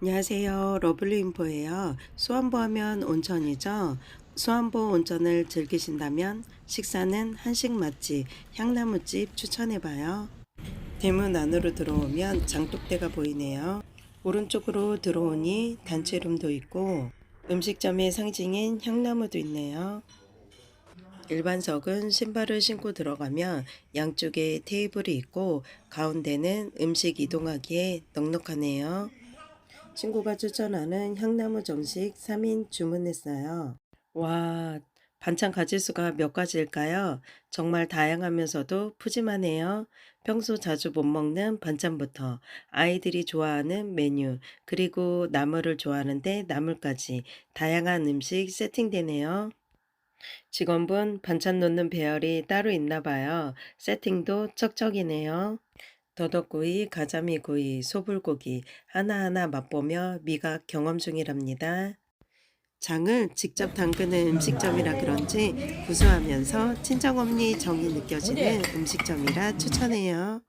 안녕하세요. 러블리 인포예요. 수안보 하면 온천이죠. 수안보 온천을 즐기신다면 식사는 한식 맛집 향나무집 추천해봐요. 대문 안으로 들어오면 장독대가 보이네요. 오른쪽으로 들어오니 단체룸도 있고 음식점의 상징인 향나무도 있네요. 일반석은 신발을 신고 들어가면 양쪽에 테이블이 있고 가운데는 음식 이동하기에 넉넉하네요. 친구가 추천하는 향나무 정식 3인 주문했어요. 와, 반찬 가짓수가 몇 가지일까요? 정말 다양하면서도 푸짐하네요. 평소 자주 못 먹는 반찬부터 아이들이 좋아하는 메뉴, 그리고 나물을 좋아하는데 나물까지 다양한 음식 세팅되네요. 직원분 반찬 놓는 배열이 따로 있나 봐요. 세팅도 척척이네요. 더덕구이, 가자미구이, 소불고기 하나하나 맛보며 미각 경험 중이랍니다. 장을 직접 담그는 음식점이라 그런지 구수하면서 친정엄니 정이 느껴지는 음식점이라 추천해요.